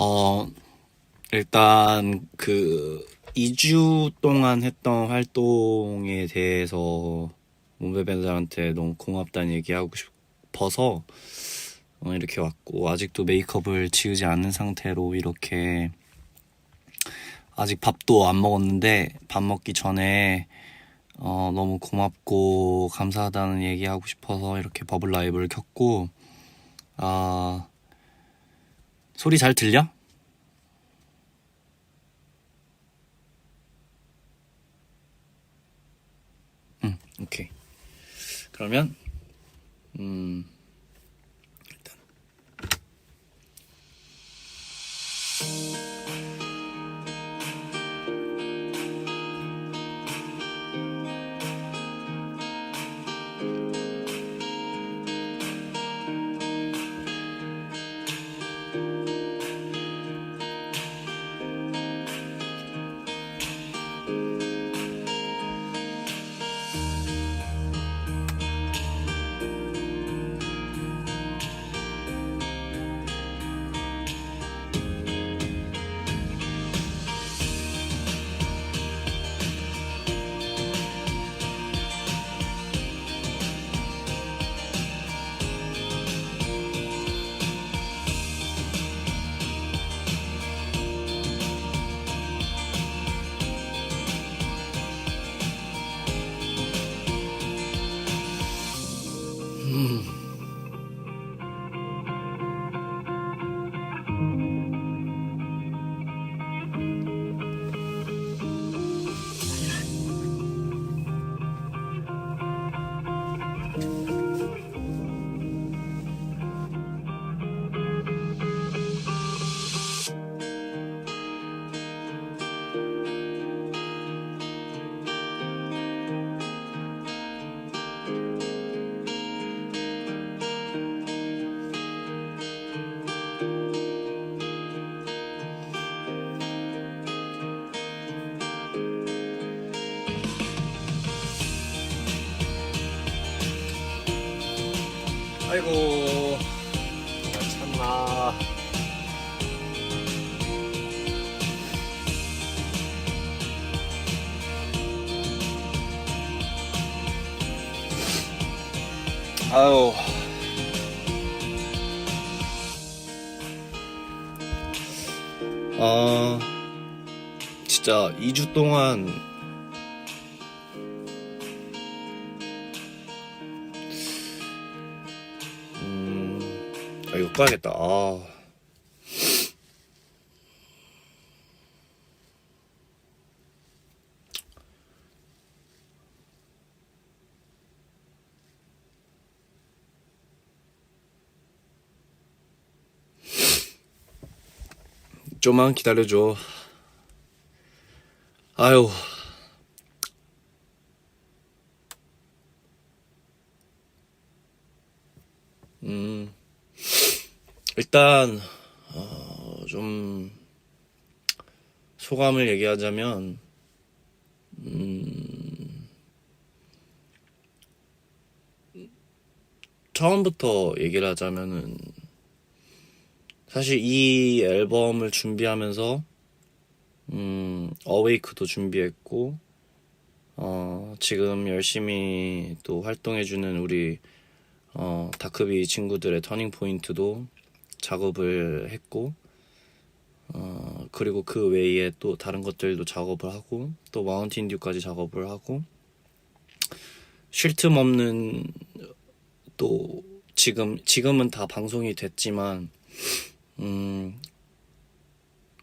어, 일단 그 2주 동안 했던 활동에 대해서 몬베베들한테 너무 고맙다는 얘기하고 싶어서 어, 이렇게 왔고 아직도 메이크업을 지우지 않은 상태로 이렇게 아직 밥도 안 먹었는데 밥 먹기 전에 어, 너무 고맙고 감사하다는 얘기하고 싶어서 이렇게 버블 라이브를 켰고 아 소리 잘 들려? 응, 오케이. 그러면 음 아유 아 진짜 2주 동안 음, 아, 이거 꺼야겠다. 아. 좀만 기다려줘. 아유. 음. 일단 어, 좀 소감을 얘기하자면 음, 처음부터 얘기를 하자면은 사실 이 앨범을 준비하면서 음, 어웨이크도 준비했고 어, 지금 열심히 또 활동해주는 우리 어, 다크비 친구들의 터닝 포인트도 작업을 했고, 어, 그리고 그 외에 또 다른 것들도 작업을 하고, 또 마운틴 듀까지 작업을 하고, 쉴 틈 없는 또 지금, 지금은 다 방송이 됐지만, 음,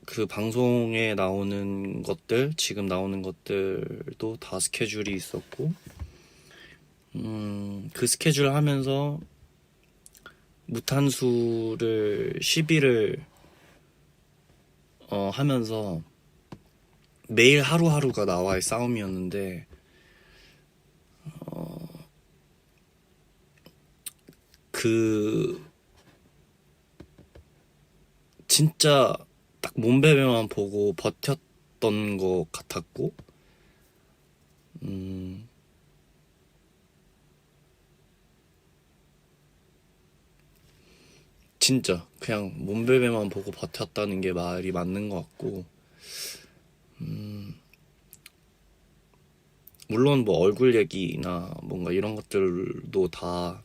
그 방송에 나오는 것들, 지금 나오는 것들도 다 스케줄이 있었고, 음, 그 스케줄 하면서 무탄수를 10일을 어, 하면서 매일 하루하루가 나와의 싸움이었는데 어, 그 진짜 딱 몸베베만 보고 버텼던 것 같았고 음, 진짜 그냥 몸베베만 보고 버텼다는 게 말이 맞는 것 같고 음. 물론 뭐 얼굴 얘기나 뭔가 이런 것들도 다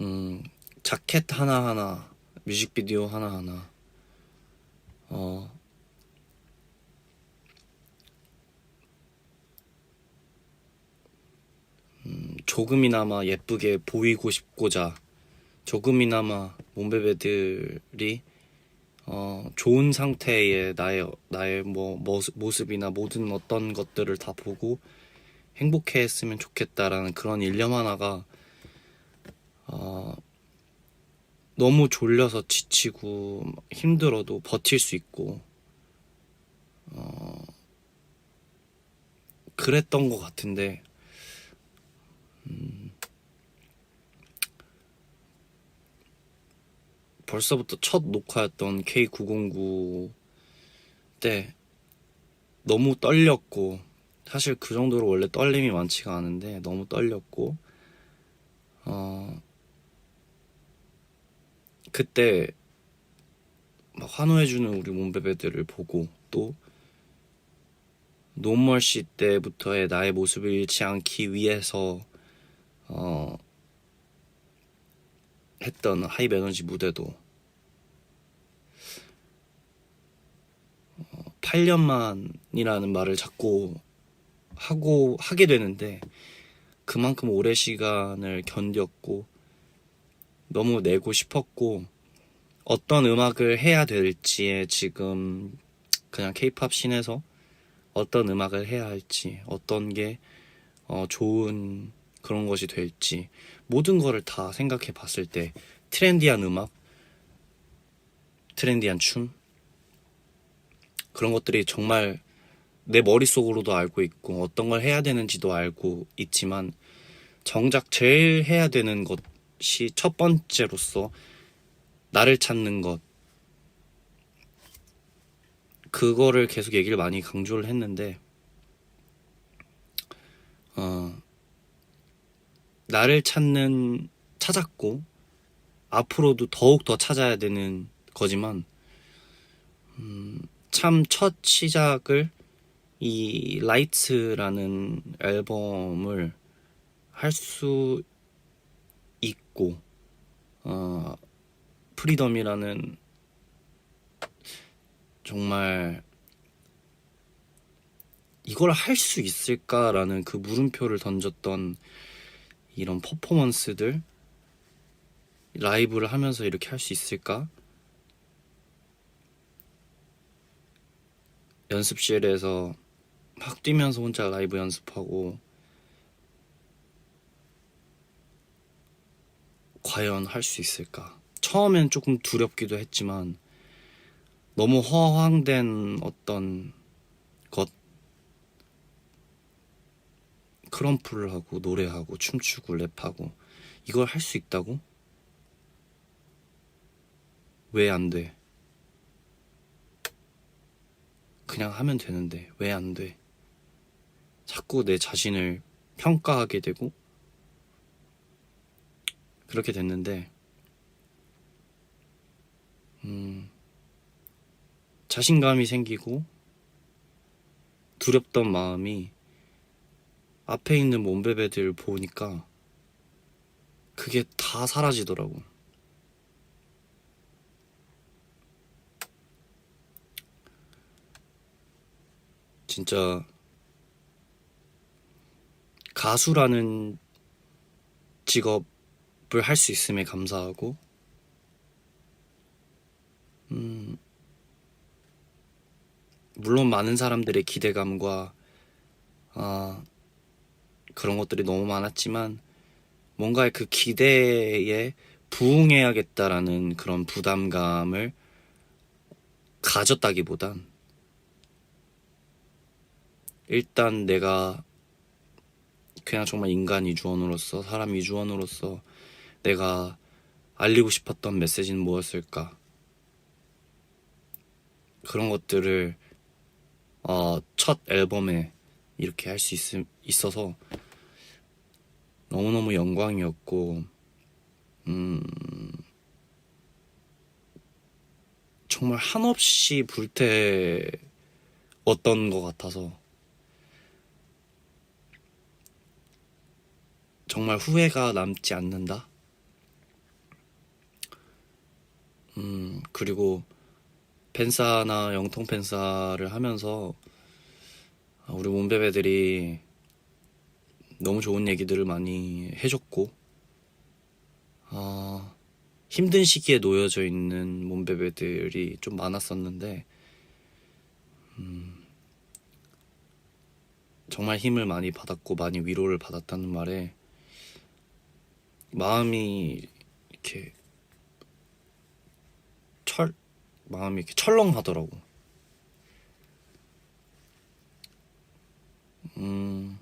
음, 자켓 하나하나, 뮤직비디오 하나하나, 어, 음, 조금이나마 예쁘게 보이고 싶고자, 조금이나마 몸베베들이, 어, 좋은 상태의 나의, 나의 뭐, 모습, 모습이나 모든 어떤 것들을 다 보고 행복해 했으면 좋겠다라는 그런 일념 하나가, 어, 너무 졸려서 지치고 힘들어도 버틸 수 있고 어, 그랬던 것 같은데 음, 벌써부터 첫 녹화였던 K909 때 너무 떨렸고 사실 그 정도로 원래 떨림이 많지가 않은데 너무 떨렸고 어, 그때 막 환호해주는 우리 몸베베들을 보고 또 노멀시 때부터의 나의 모습을 잃지 않기 위해서 어, 했던 하이브 에너지 무대도 어, 8년만이라는 말을 자꾸 하고 하게 되는데 그만큼 오래 시간을 견뎠고 너무 내고 싶었고 어떤 음악을 해야 될지에 지금 그냥 케이팝 씬에서 어떤 음악을 해야 할지 어떤 게 어, 좋은 그런 것이 될지 모든 거를 다 생각해 봤을 때 트렌디한 음악 트렌디한 춤 그런 것들이 정말 내 머릿속으로도 알고 있고 어떤 걸 해야 되는지도 알고 있지만 정작 제일 해야 되는 것 이 첫 번째로서 나를 찾는 것. 그거를 계속 얘기를 많이 강조를 했는데 어 나를 찾는 찾았고 앞으로도 더욱 더 찾아야 되는 거지만 음, 참 첫 시작을 이 라이트라는 앨범을 할 수 있고 어, 프리덤이라는 정말 이걸 할 수 있을까라는 그 물음표를 던졌던 이런 퍼포먼스들 라이브를 하면서 이렇게 할 수 있을까? 연습실에서 막 뛰면서 혼자 라이브 연습하고 과연 할 수 있을까? 처음엔 조금 두렵기도 했지만 너무 허황된 어떤 것 크럼플을 하고 노래하고 춤추고 랩하고 이걸 할 수 있다고? 왜 안 돼? 그냥 하면 되는데 왜 안 돼? 자꾸 내 자신을 평가하게 되고 그렇게 됐는데 음, 자신감이 생기고 두렵던 마음이 앞에 있는 몸베베들 보니까 그게 다 사라지더라고. 진짜 가수라는 직업 을 할 수 있음에 감사하고 음, 물론 많은 사람들의 기대감과 아, 그런 것들이 너무 많았지만 뭔가 그 기대에 부응해야겠다라는 그런 부담감을 가졌다기보단 일단 내가 그냥 정말 인간 이주원으로서 사람 이주원으로서 내가 알리고 싶었던 메시지는 무엇일까 그런 것들을 어, 첫 앨범에 이렇게 할 수 있어서 너무너무 영광이었고 음, 정말 한없이 불태웠던 것 같아서 정말 후회가 남지 않는다. 음, 그리고 팬사나 영통 팬사를 하면서 우리 몸베베들이 너무 좋은 얘기들을 많이 해줬고, 아, 힘든 시기에 놓여져 있는 몸베베들이 좀 많았었는데, 음, 정말 힘을 많이 받았고, 많이 위로를 받았다는 말에, 마음이 이렇게 철, 마음이 이렇게 철렁하더라고. 음,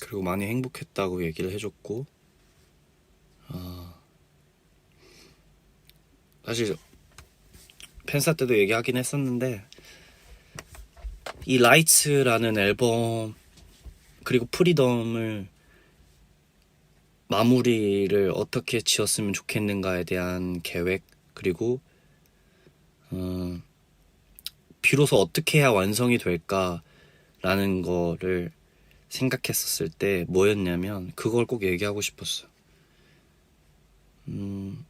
그리고 많이 행복했다고 얘기를 해줬고, 아, 사실 팬사 때도 얘기하긴 했었는데, 이 라이츠라는 앨범, 그리고 프리덤을 마무리를 어떻게 지었으면 좋겠는가에 대한 계획, 그리고, 어, 비로소 어떻게 해야 완성이 될까라는 거를 생각했었을 때 뭐였냐면 그걸 꼭 얘기하고 싶었어. 음,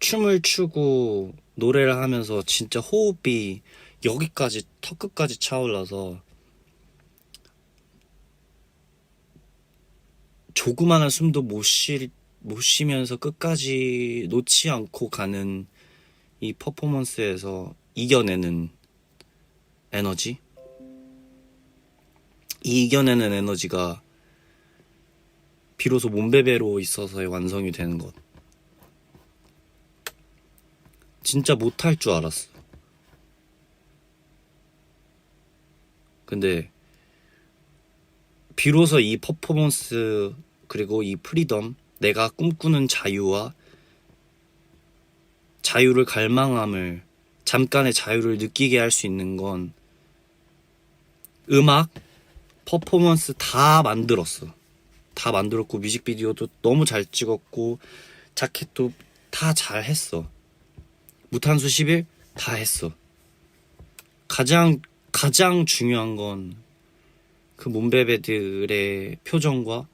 춤을 추고 노래를 하면서 진짜 호흡이 여기까지 턱 끝까지 차올라서 조그마한 숨도 못 쉬, 못 쉬면서 끝까지 놓지 않고 가는 이 퍼포먼스에서 이겨내는 에너지? 이 이겨내는 에너지가 비로소 몸베베로 있어서의 완성이 되는 것. 진짜 못할 줄 알았어. 근데 비로소 이 퍼포먼스 그리고 이 프리덤 내가 꿈꾸는 자유와 자유를 갈망함을 잠깐의 자유를 느끼게 할 수 있는 건 음악, 퍼포먼스 다 만들었어. 다 만들었고 뮤직비디오도 너무 잘 찍었고 자켓도 다 잘 했어. 무탄수 10일 다 했어. 가장 가장 중요한 건 그 몸베베들의 표정과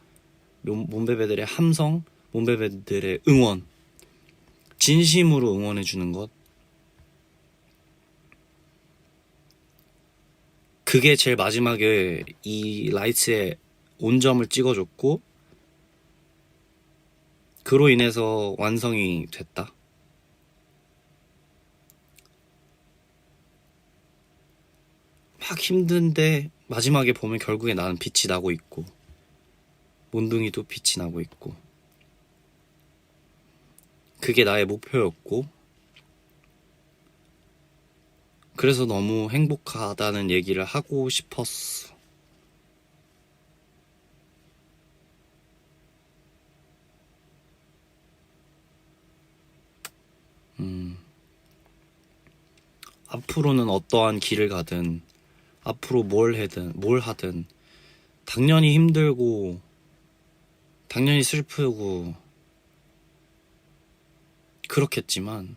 몸- 몸베베들의 함성, 몸베베들의 응원. 진심으로 응원해 주는 것. 그게 제일 마지막에 이 라이츠의 온점을 찍어줬고, 그로 인해서 완성이 됐다. 막 힘든데 마지막에 보면 결국에 나는 빛이 나고 있고, 몬둥이도 빛이 나고 있고, 그게 나의 목표였고, 그래서 너무 행복하다는 얘기를 하고 싶었어. 음, 앞으로는 어떠한 길을 가든, 앞으로 뭘 해든, 뭘 하든, 당연히 힘들고, 당연히 슬프고, 그렇겠지만,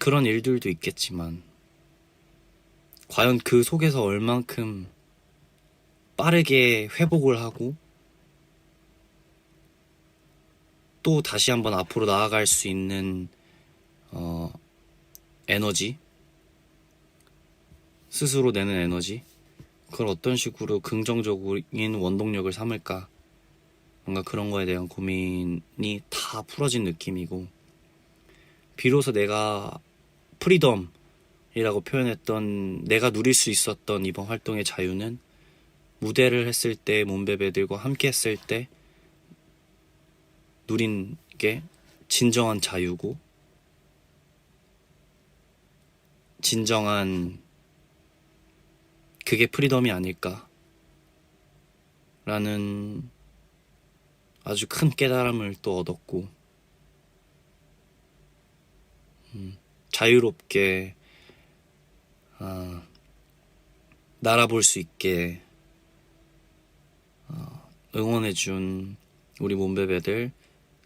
그런 일들도 있겠지만, 과연 그 속에서 얼만큼 빠르게 회복을 하고, 또 다시 한번 앞으로 나아갈 수 있는, 어, 에너지? 스스로 내는 에너지? 그걸 어떤 식으로 긍정적인 원동력을 삼을까? 뭔가 그런 거에 대한 고민이 다 풀어진 느낌이고, 비로소 내가 프리덤이라고 표현했던 내가 누릴 수 있었던 이번 활동의 자유는 무대를 했을 때 몸베베들과 함께 했을 때 누린 게 진정한 자유고 진정한 그게 프리덤이 아닐까 라는 아주 큰 깨달음을 또 얻었고 음, 자유롭게 아, 날아볼 수 있게 어, 응원해준 우리 몸베베들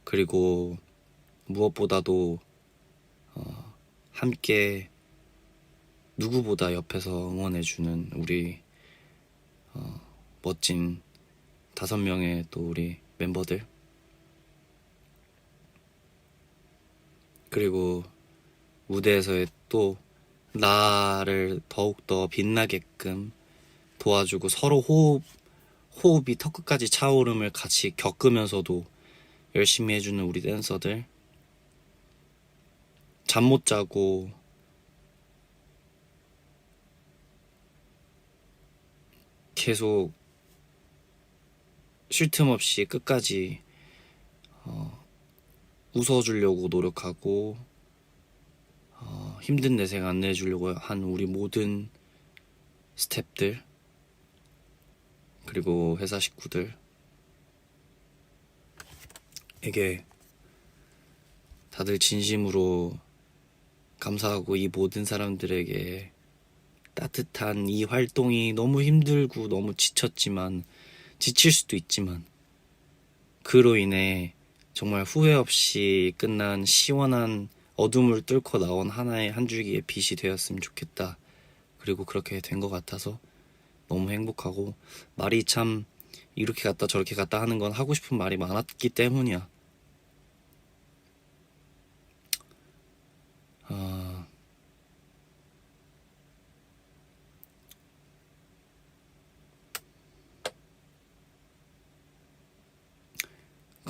그리고 무엇보다도 어, 함께 누구보다 옆에서 응원해주는 우리 어, 멋진 다섯 명의 또 우리 멤버들. 그리고 무대에서의 또 나를 더욱더 빛나게끔 도와주고 서로 호흡 호흡이 턱끝까지 차오름을 같이 겪으면서도 열심히 해주는 우리 댄서들. 잠 못 자고 계속 쉴 틈 없이 끝까지 어, 웃어주려고 노력하고 어, 힘든 내색 안 내주려고 한 우리 모든 스탭들 그리고 회사 식구들. 에게 다들 진심으로 감사하고 이 모든 사람들에게 따뜻한 이 활동이 너무 힘들고 너무 지쳤지만 지칠 수도 있지만 그로 인해 정말 후회 없이 끝난 시원한 어둠을 뚫고 나온 하나의 한 줄기의 빛이 되었으면 좋겠다. 그리고 그렇게 된 것 같아서 너무 행복하고 말이 참 이렇게 갔다 저렇게 갔다 하는 건 하고 싶은 말이 많았기 때문이야. 아,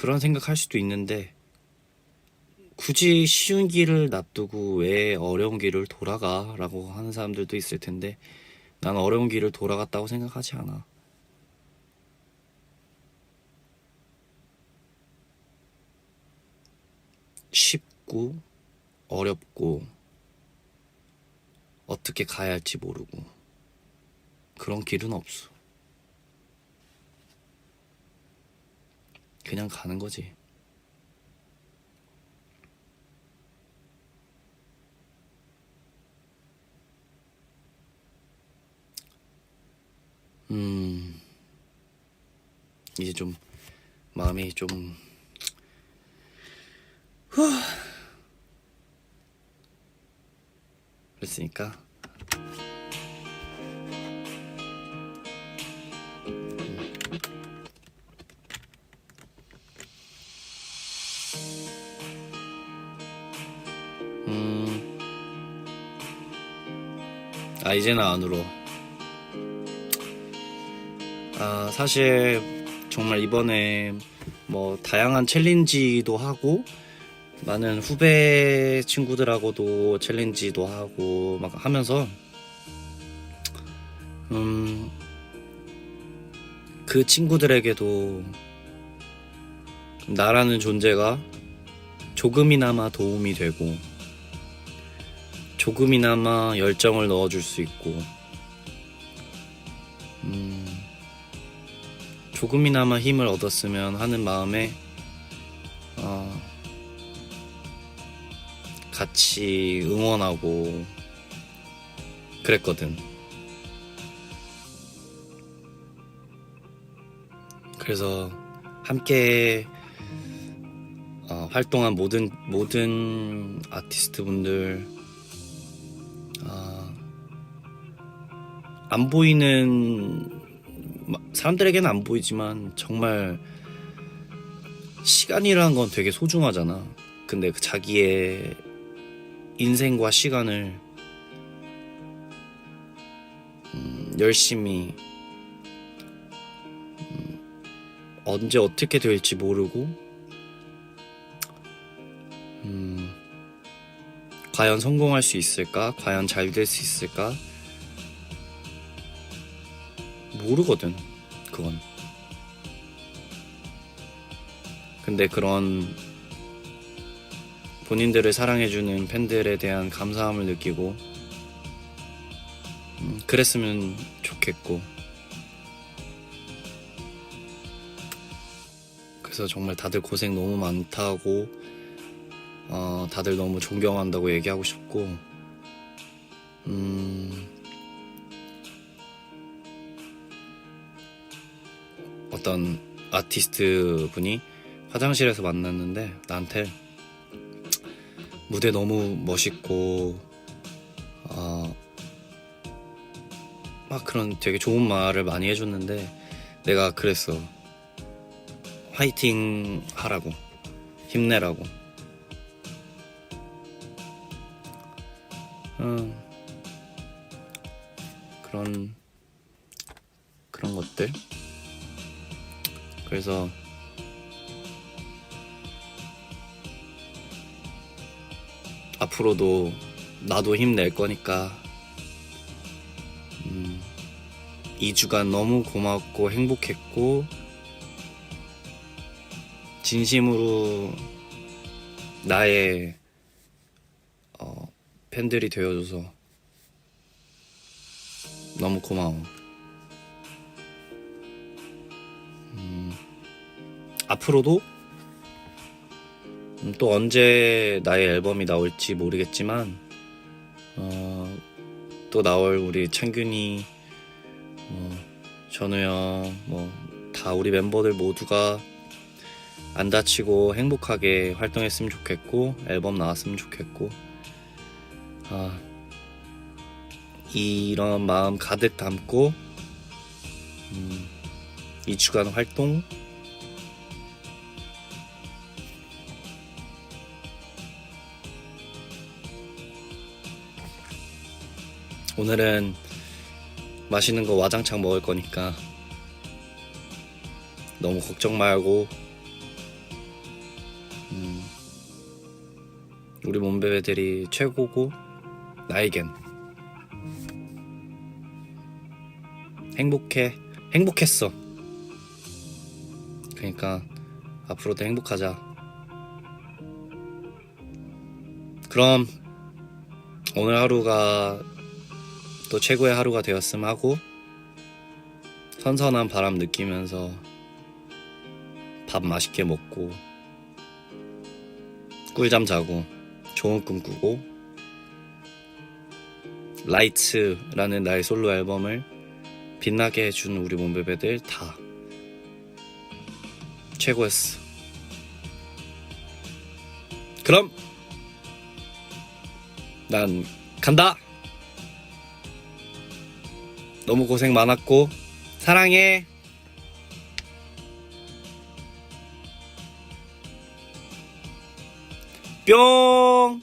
그런 생각할 수도 있는데 굳이 쉬운 길을 놔두고 왜 어려운 길을 돌아가 라고 하는 사람들도 있을 텐데 난 어려운 길을 돌아갔다고 생각하지 않아. 쉽고 어렵고 어떻게 가야 할지 모르고 그런 길은 없어. 그냥 가는 거지. 음, 이제 좀 마음이 좀 후. 그랬으니까 음, 아 이제는 안 울어. 아, 사실 정말 이번에 뭐 다양한 챌린지도 하고 많은 후배 친구들하고도 챌린지도 하고 막 하면서 음, 그 친구들에게도 나라는 존재가 조금이나마 도움이 되고 조금이나마 열정을 넣어줄 수 있고 음, 조금이나마 힘을 얻었으면 하는 마음에 어, 같이 응원하고 그랬거든. 그래서 함께 어, 활동한 모든 모든 아티스트 분들 안 보이는 마- 사람들에게는 안 보이지만 정말 시간이라는 건 되게 소중하잖아. 근데 그 자기의 인생과 시간을 음, 열심히 음, 언제 어떻게 될지 모르고 음, 과연 성공할 수 있을까? 과연 잘 될 수 있을까? 모르거든, 그건. 근데 그런 본인들을 사랑해주는 팬들에 대한 감사함을 느끼고, 음, 그랬으면 좋겠고, 그래서 정말 다들 고생 너무 많다고, 어, 다들 너무 존경한다고 얘기하고 싶고, 음, 어떤 아티스트 분이 화장실에서 만났는데 나한테 무대 너무 멋있고 어, 막 그런 되게 좋은 말을 많이 해줬는데 내가 그랬어. 화이팅 하라고. 힘내라고. 음, 그런 그런 것들 그래서 앞으로도 나도 힘낼 거니까 음, 2주간 너무 고맙고 행복했고 진심으로 나의 어, 팬들이 되어줘서 너무 고마워. 앞으로도 음, 또 언제 나의 앨범이 나올지 모르겠지만 어, 또 나올 우리 창균이 뭐, 전우 형, 뭐, 다 우리 멤버들 모두가 안 다치고 행복하게 활동했으면 좋겠고, 앨범 나왔으면 좋겠고, 아, 이런 마음 가득 담고, 음, 이 주간 활동, 오늘은 맛있는 거 와장창 먹을 거니까 너무 걱정 말고 음, 우리 몸베베들이 최고고 나에겐 행복해 행복했어. 그러니까 앞으로도 행복하자. 그럼 오늘 하루가 또 최고의 하루가 되었음 하고 선선한 바람 느끼면서 밥 맛있게 먹고 꿀잠 자고 좋은 꿈 꾸고 라이츠라는 나의 솔로 앨범을 빛나게 해준 우리 몸베베들 다 최고였어. 그럼 난 간다. 너무 고생 많았고 사랑해. 뿅.